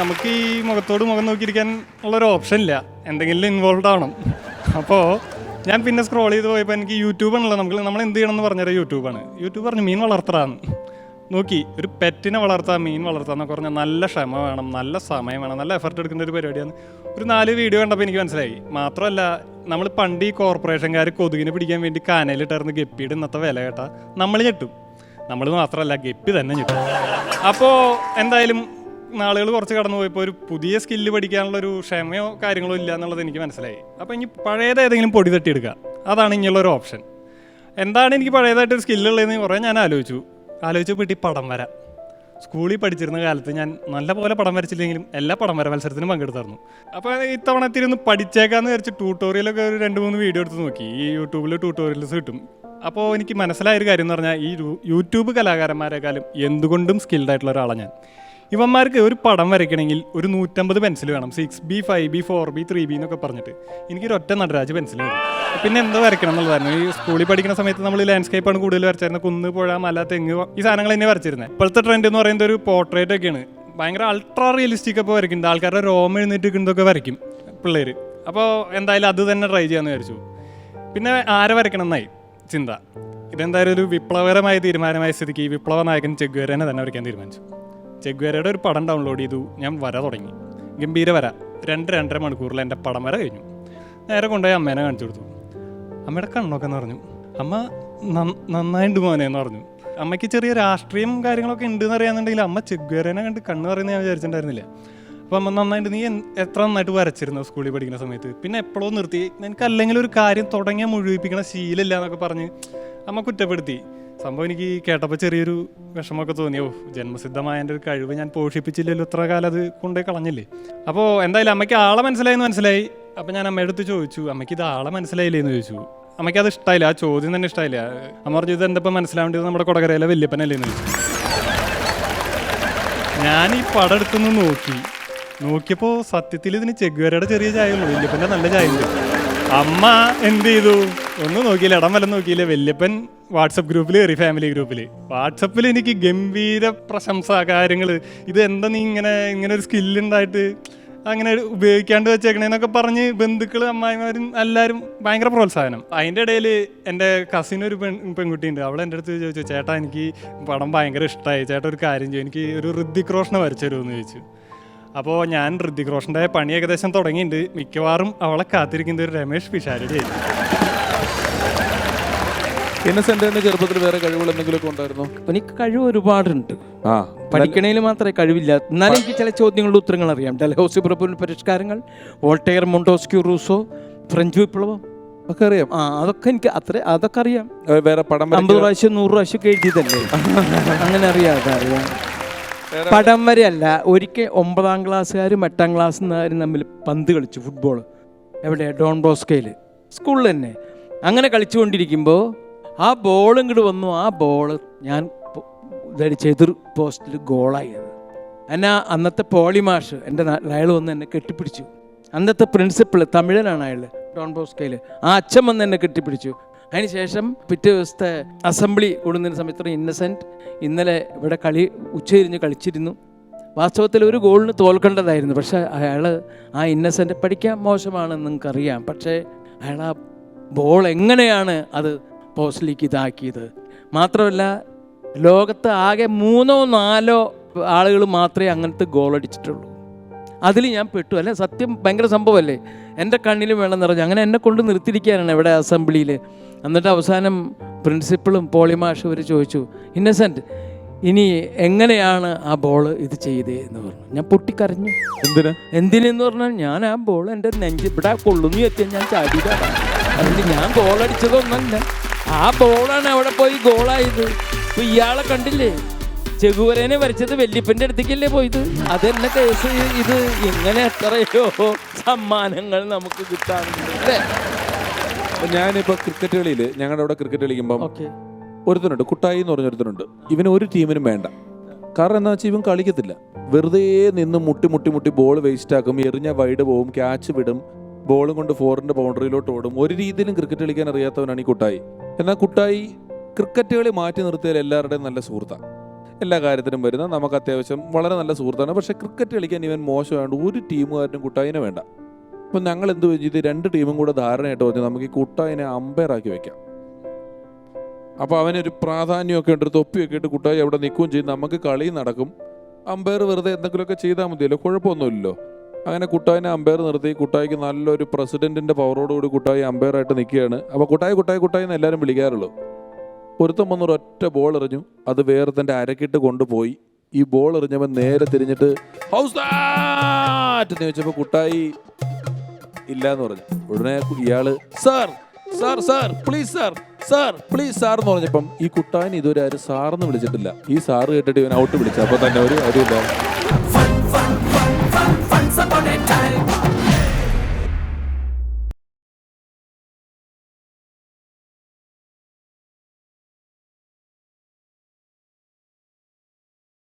നമുക്ക് ഈ മുഖത്തോട് മുഖം നോക്കിയിരിക്കാൻ ഉള്ളൊരു ഓപ്ഷൻ ഇല്ല. എന്തെങ്കിലും ഇൻവോൾവ് ആവണം. അപ്പോൾ ഞാൻ പിന്നെ സ്ക്രോൾ ചെയ്ത് പോയപ്പോൾ എനിക്ക് യൂട്യൂബ് യൂട്യൂബാണല്ലോ നമുക്ക് നമ്മൾ എന്ത് ചെയ്യണം എന്ന് പറഞ്ഞാൽ യൂട്യൂബാണ് യൂട്യൂബ് പറഞ്ഞു മീൻ വളർത്തറാന്ന്. നോക്കി ഒരു പെറ്റിനെ വളർത്താം മീൻ വളർത്താം എന്നൊക്കെ പറഞ്ഞാൽ നല്ല ക്ഷമ വേണം നല്ല സമയം വേണം നല്ല എഫർട്ട് എടുക്കുന്ന ഒരു പരിപാടിയാണ്. ഒരു നാല് വീഡിയോ കണ്ടപ്പോൾ എനിക്ക് മനസ്സിലായി. മാത്രമല്ല നമ്മൾ പണ്ട് ഈ കോർപ്പറേഷൻകാർ കൊതുകിനെ പിടിക്കാൻ വേണ്ടി കാനയിലിട്ടായിരുന്നു ഗപ്പിയുടെ ഇന്നത്തെ വില കേട്ടാൽ നമ്മൾ ഞെട്ടും. നമ്മൾ മാത്രമല്ല ഗപ്പി തന്നെ ഞെട്ടും. അപ്പോൾ എന്തായാലും നാളുകൾ കുറച്ച് കടന്നു പോയപ്പോൾ ഒരു പുതിയ സ്കില്ല് പഠിക്കാനുള്ള ഒരു ക്ഷമയോ കാര്യങ്ങളോ ഇല്ല എന്നുള്ളത് എനിക്ക് മനസ്സിലായി. അപ്പോൾ ഇനി പഴയത് ഏതെങ്കിലും പൊടി തട്ടിയെടുക്കുക. അതാണ് ഇനിയുള്ള ഒരു ഓപ്ഷൻ എന്താണ് എനിക്ക് പഴയതായിട്ടൊരു സ്കില്ലുള്ളതെന്ന് കുറേ ഞാൻ ആലോചിച്ചു. ആലോചിച്ചു പെട്ടി പടം വര. സ്കൂളിൽ പഠിച്ചിരുന്ന കാലത്ത് ഞാൻ നല്ല പോലെ പടം വരച്ചില്ലെങ്കിലും എല്ലാ പടം വര മത്സരത്തിനും പങ്കെടുത്തായിരുന്നു. അപ്പോൾ ഇത്തവണ ഒന്ന് പഠിച്ചേക്കാന്ന് വിചാരിച്ച് ട്യൂട്ടോറിയലൊക്കെ ഒരു രണ്ട് മൂന്ന് വീഡിയോ എടുത്ത് നോക്കി. ഈ യൂട്യൂബിൽ ട്യൂട്ടോറിയൽസ് കിട്ടും. അപ്പോൾ എനിക്ക് മനസ്സിലായൊരു കാര്യം എന്ന് പറഞ്ഞാൽ ഈ യൂട്യൂബ് കലാകാരന്മാരെക്കാളും എന്തുകൊണ്ടും സ്കിൽഡ് ആയിട്ടുള്ള ഒരാളാണ് ഞാൻ. ഇവന്മാർക്ക് ഒരു പടം വരയ്ക്കണമെങ്കിൽ ഒരു നൂറ്റമ്പത് പെൻസിൽ വേണം. Six B five B four B three B എന്നൊക്കെ പറഞ്ഞിട്ട്. എനിക്കൊരു ഒറ്റ നടരാജ് പെൻസിൽ വേണം പിന്നെ എന്തോ വരയ്ക്കണം എന്നുള്ളതായിരുന്നു. ഈ സ്കൂളിൽ പഠിക്കുന്ന സമയത്ത് നമ്മൾ ലാൻഡ്സ്കേപ്പാണ് കൂടുതൽ വരച്ചായിരുന്നത് കുന്ന് പുഴ മല തെങ്ങ് ഈ സാധനങ്ങൾ തന്നെ വരച്ചിരുന്നത് ഇപ്പോഴത്തെ ട്രെൻഡ് എന്ന് പറയുന്നത് ഒരു പോർട്രേറ്റ് ഒക്കെയാണ്. ഭയങ്കര അൾട്രാ റിയലിസ്റ്റിക് ഒക്കെ വരയ്ക്കുന്നുണ്ട് ആൾക്കാരുടെ രോമം എഴുന്നേറ്റ് വരയ്ക്കും പിള്ളേർ അപ്പോൾ എന്തായാലും അത് തന്നെ ട്രൈ ചെയ്യാമെന്ന് വിചാരിച്ചു. പിന്നെ ആരെ വരയ്ക്കണം എന്നായി? ചിന്ത. ഇതെന്തായാലും ഒരു വിപ്ലവകരമായ തീരുമാനമായ സ്ഥിതിക്ക് വിപ്ലവ നായകൻ ചെഗ്വേരനെ തന്നെ വരയ്ക്കാൻ തീരുമാനിച്ചു. ചെഗ്വേരയുടെ ഒരു പടം ഡൗൺലോഡ് ചെയ്തു. ഞാൻ വര തുടങ്ങി. ഗംഭീര വര. രണ്ട് രണ്ടര മണിക്കൂറിൽ എന്റെ പടം വര കഴിഞ്ഞു. നേരെ കൊണ്ടുപോയി അമ്മേനെ കാണിച്ചു കൊടുത്തു. അമ്മയുടെ കണ്ണൊക്കെ എന്ന് പറഞ്ഞു അമ്മ നന്നായിട്ട് മോനെ എന്ന് പറഞ്ഞു. അമ്മയ്ക്ക് ചെറിയ രാഷ്ട്രീയം കാര്യങ്ങളൊക്കെ ഉണ്ട് എന്ന് അറിയാന്നുണ്ടെങ്കിൽ അമ്മ ചെഗ്വേരനെ കണ്ട് കണ്ണ് പറയുന്നത് ഞാൻ വിചാരിച്ചിട്ടുണ്ടായിരുന്നില്ല. അപ്പോൾ അമ്മ നന്നായിട്ട് നീ എത്ര നന്നായിട്ട് വരച്ചിരുന്നു സ്കൂളിൽ പഠിക്കുന്ന സമയത്ത്? പിന്നെ എപ്പോഴോ നിർത്തി. നിനക്ക് അല്ലെങ്കിൽ ഒരു കാര്യം തുടങ്ങിയാൽ മുഴുവിപ്പിക്കണ ശീലമില്ല എന്നൊക്കെ പറഞ്ഞ് അമ്മ കുറ്റപ്പെടുത്തി. സംഭവം എനിക്ക് കേട്ടപ്പോൾ ചെറിയൊരു വിഷമമൊക്കെ തോന്നി. ഓ ജന്മസിദ്ധമായ എന്റെ ഒരു കഴിവ് ഞാൻ പോഷിപ്പിച്ചില്ലല്ലോ. ഇത്ര കാലം അത് കൊണ്ടുപോയി കളഞ്ഞില്ലേ? അപ്പോൾ എന്തായാലും അമ്മയ്ക്ക് ആളെ മനസ്സിലായെന്ന് മനസ്സിലായി. അപ്പോൾ ഞാൻ അമ്മയുടെ അടുത്ത് ചോദിച്ചു അമ്മയ്ക്ക് ഇത് ആളെ മനസ്സിലായില്ലേ? എന്ന് ചോദിച്ചു. അമ്മയ്ക്ക് അത് ഇഷ്ടമായില്ല ആ ചോദ്യം തന്നെ ഇഷ്ടമായില്ല അമ്മ പറഞ്ഞു ഇത് എന്തപ്പോൾ മനസ്സിലാവേണ്ടത്? നമ്മുടെ കൊടകരയിലെ വല്യപ്പനല്ലേ? എന്ന് ചോദിച്ചു. ഞാൻ ഈ പടം എടുത്തുനിന്ന് നോക്കി. നോക്കിയപ്പോൾ സത്യത്തിൽ ഇതിന് ചെഗുവരയുടെ ചെറിയ ചായ ഉള്ളൂ വല്യപ്പന്റെ നല്ല ചായ ഉണ്ട് അമ്മ എന്ത് ചെയ്തു? ഒന്നും നോക്കിയില്ല ഇടം വല്ല നോക്കിയില്ല. വല്യപ്പൻ വാട്സപ്പ് ഗ്രൂപ്പിൽ കയറി ഫാമിലി ഗ്രൂപ്പിൽ വാട്സപ്പിൽ എനിക്ക് ഗംഭീര പ്രശംസ കാര്യങ്ങൾ ഇത് എന്താ നീ ഇങ്ങനെ ഇങ്ങനെ ഒരു സ്കില്ലുണ്ടായിട്ട് അങ്ങനെ ഉപയോഗിക്കാണ്ട് വെച്ചേക്കണേന്നൊക്കെ പറഞ്ഞ് ബന്ധുക്കൾ അമ്മായിമാരും എല്ലാവരും ഭയങ്കര പ്രോത്സാഹനം. അതിന്റെ ഇടയിൽ എന്റെ കസിൻ ഒരു പെൺ പെൺകുട്ടിയുണ്ട്. അവൾ എന്റെ അടുത്ത് ചോദിച്ചു ചേട്ടാ എനിക്ക് പടം ഭയങ്കര ഇഷ്ടമായി ചേട്ടാ ഒരു കാര്യം ചെയ്യും. എനിക്ക് ഒരു ഋതിക് റോഷനെ വരച്ചു തരുമെന്ന് ചോദിച്ചു. അപ്പോൾ ഞാൻ ഋതിക് പണി ഏകദേശം തുടങ്ങിയിട്ടുണ്ട് മിക്കവാറും അവളെ കാത്തിരിക്കുന്ന ഒരു രമേഷ് പിഷാരടി ആയിരിക്കും. ഇന്നസെന്റിന്റെ ചെറുപ്പത്തിൽ വേറെ കഴിവുകൾ എന്തെങ്കിലുമൊക്കെ ഉണ്ടായിരുന്നോ? എനിക്ക് കഴിവ് ഒരുപാടുണ്ട്. ആ പഠിക്കണേൽ മാത്രമേ കഴിവില്ല. എന്നാലും എനിക്ക് ചില ചോദ്യങ്ങളുടെ ഉത്തരങ്ങൾ അറിയാം. ഡൽഹൌസി പ്രഭുവിൻ പരിഷ്കാരങ്ങൾ വോൾട്ടയർ മൊണ്ടോസ്ക്യൂ റൂസോ ഫ്രഞ്ച് വിപ്ലവം ഒക്കെ അറിയാം. ആ അതൊക്കെ എനിക്ക് അത്ര അതൊക്കെ അറിയാം. വേറെ പടം അമ്പത് പ്രാവശ്യം നൂറ് പ്രാവശ്യം ഒക്കെ എഴുതിയതല്ലേ? അങ്ങനെ അറിയാം അതറിയാം പടം വരെയല്ല ഒരിക്കൽ ഒമ്പതാം ക്ലാസ്സുകാരും എട്ടാം ക്ലാസ്സുകാരും തമ്മിൽ പന്ത് കളിച്ചു ഫുട്ബോൾ എവിടെ ഡോൺ ബോസ്കയിൽ സ്കൂളിൽ തന്നെ. അങ്ങനെ കളിച്ചുകൊണ്ടിരിക്കുമ്പോൾ ആ ബോൾ ഇങ്ങോട്ട് വന്നു. ആ ബോൾ ഞാൻ എതിർ പോസ്റ്റിൽ ഗോളായത് എന്നാ അന്നത്തെ പോളി മാഷ് എന്റെ അയാൾ വന്ന് എന്നെ കെട്ടിപ്പിടിച്ചു. അന്നത്തെ പ്രിൻസിപ്പിൾ തമിഴനാണ് അയാൾ ഡോൺ ബോസ്കയിൽ ആ അച്ഛൻ വന്ന് എന്നെ കെട്ടിപ്പിടിച്ചു. അതിനുശേഷം പിറ്റേ ദിവസത്തെ അസംബ്ലി കൂടുന്നതിന് സമയത്ത് ഇന്നസെന്റ് ഇന്നലെ ഇവിടെ കളി ഉച്ചതിരിഞ്ഞ് കളിച്ചിരുന്നു. വാസ്തവത്തിൽ ഒരു ഗോളിന് തോൽക്കേണ്ടതായിരുന്നു. പക്ഷേ അയാൾ ആ ഇന്നസെന്റ് പഠിക്കാൻ മോശമാണെന്ന് നിങ്ങൾക്കറിയാം. പക്ഷേ അയാൾ ആ ബോൾ എങ്ങനെയാണ് അത് പോസ്റ്റിലേക്ക് ഇതാക്കിയത്. മാത്രമല്ല ലോകത്ത് ആകെ മൂന്നോ നാലോ ആളുകൾ മാത്രമേ അങ്ങനത്തെ ഗോൾ അടിച്ചിട്ടുള്ളൂ. അതിൽ ഞാൻ പെട്ടു. അല്ലെ സത്യം ഭയങ്കര സംഭവമല്ലേ? എന്റെ കണ്ണിലും വെള്ളം നിറഞ്ഞു അങ്ങനെ എന്നെ കൊണ്ട് നിർത്തിയിരിക്കാനാണ് ഇവിടെ അസംബ്ലിയിൽ എന്നിട്ട് അവസാനം പ്രിൻസിപ്പളും പോളിമാഷും അവർ ചോദിച്ചു ഇന്നസെന്റ് ഇനി എങ്ങനെയാണ് ആ ബോൾ ഇത് ചെയ്തേ? എന്ന് പറഞ്ഞു. ഞാൻ പൊട്ടിക്കരഞ്ഞു. എന്തിനാ? എന്തിനെന്ന് പറഞ്ഞാൽ ഞാൻ ആ ബോൾ എന്റെ നെഞ്ച് ഇവിടെ കൊള്ളുന്നു എത്തിയാൽ ഞാൻ ചാടിയതാണ് അതുകൊണ്ട് ഞാൻ ബോളടിച്ചതൊന്നല്ല അടിച്ചതൊന്നല്ല. ആ ബോളാണ് അവിടെ പോയി ഗോളായത്. ഇപ്പൊ ഇയാളെ കണ്ടില്ലേ? ചെകുവരനെ വരച്ചത് വല്യപ്പന്റെ അടുത്തേക്കല്ലേ പോയത്? അതെന്നെ കേസ് ഇത് ഇങ്ങനെ എത്രയോ സമ്മാനങ്ങൾ നമുക്ക് കിട്ടാറുണ്ട്. അല്ലേ? ഞാനിപ്പോ ക്രിക്കറ്റ് കളിയിൽ ഞങ്ങളുടെ അവിടെ ക്രിക്കറ്റ് കളിക്കുമ്പോ ഓക്കെ. ഒരുത്തനുണ്ട് കുട്ടായി എന്ന് പറഞ്ഞൊരുത്തനുണ്ട് ഇവന് ഒരു ടീമിനും വേണ്ട. കാരണം എന്താ വെച്ചാൽ ഇവൻ കളിക്കത്തില്ല. വെറുതെ നിന്ന് മുട്ടി മുട്ടി മുട്ടി ബോൾ വേസ്റ്റ് ആക്കും എറിഞ്ഞ വൈഡ് പോവും ക്യാച്ച് വിടും ബോളും കൊണ്ട് ഫോറിന്റെ ബൗണ്ടറിയിലോട്ട് ഓടും. ഒരു രീതിയിലും ക്രിക്കറ്റ് കളിക്കാൻ അറിയാത്തവനാണ് ഈ കുട്ടായി. എന്നാൽ കുട്ടായി ക്രിക്കറ്റ് കളി മാറ്റി നിർത്തിയാൽ എല്ലാവരുടെയും നല്ല സുഹൃത്താണ് എല്ലാ കാര്യത്തിനും വരുന്ന നമുക്ക് അത്യാവശ്യം വളരെ നല്ല സുഹൃത്താണ്. പക്ഷേ ക്രിക്കറ്റ് കളിക്കാൻ ഇവൻ മോശമായതുകൊണ്ട് ഒരു ടീമുകാരനും കുട്ടായിനെ വേണ്ട. അപ്പം ഞങ്ങൾ എന്ത് ചെയ്ത് രണ്ട് ടീമും കൂടെ ധാരണയായിട്ട് പറഞ്ഞു നമുക്ക് ഈ കുട്ടായിനെ അമ്പയർ ആക്കി വെക്കാം. അപ്പോൾ അവനൊരു പ്രാധാന്യമൊക്കെ ഉണ്ട് തൊപ്പിയൊക്കെ ഇട്ട് കുട്ടായി അവിടെ നിൽക്കുകയും ചെയ്യും. നമുക്ക് കളി നടക്കും. അമ്പയർ വെറുതെ എന്തെങ്കിലുമൊക്കെ ചെയ്താൽ മതിയല്ലോ? കുഴപ്പമൊന്നുമില്ലല്ലോ? അങ്ങനെ കുട്ടായിനെ അമ്പയർ നിർത്തി. കുട്ടായിക്ക് നല്ലൊരു പ്രസിഡന്റിന്റെ പവറോടുകൂടി കുട്ടായി അമ്പയർ ആയിട്ട് നിൽക്കുകയാണ്. അപ്പോൾ കുട്ടായി കുട്ടായി കുട്ടായി എന്ന് എല്ലാവരും വിളിക്കാറുള്ളൂ. ഒരുത്തം വന്നൊരു ഒറ്റ ബോൾ എറിഞ്ഞു. അത് വേറെ തന്റെ അരക്കിട്ട് കൊണ്ടുപോയി. ഈ ബോൾ എറിഞ്ഞവൻ നേരെ തിരിഞ്ഞിട്ട് ഹൗസ് എന്ന് ചോദിച്ചപ്പോൾ കുട്ടായി ഇല്ല എന്ന് പറഞ്ഞു. ഉടനെ ഇയാൾ sir sir sir please sir sir please sir എന്ന് പറഞ്ഞപ്പം ഈ കുട്ടായിന് ഇതുവരെ ആരും സാറെന്ന് വിളിച്ചിട്ടില്ല. ഈ സാറ് കേട്ടിട്ട് ഇവൻ ഔട്ട് വിളിച്ചു. അപ്പോൾ തന്നെ ഒരു ഒരു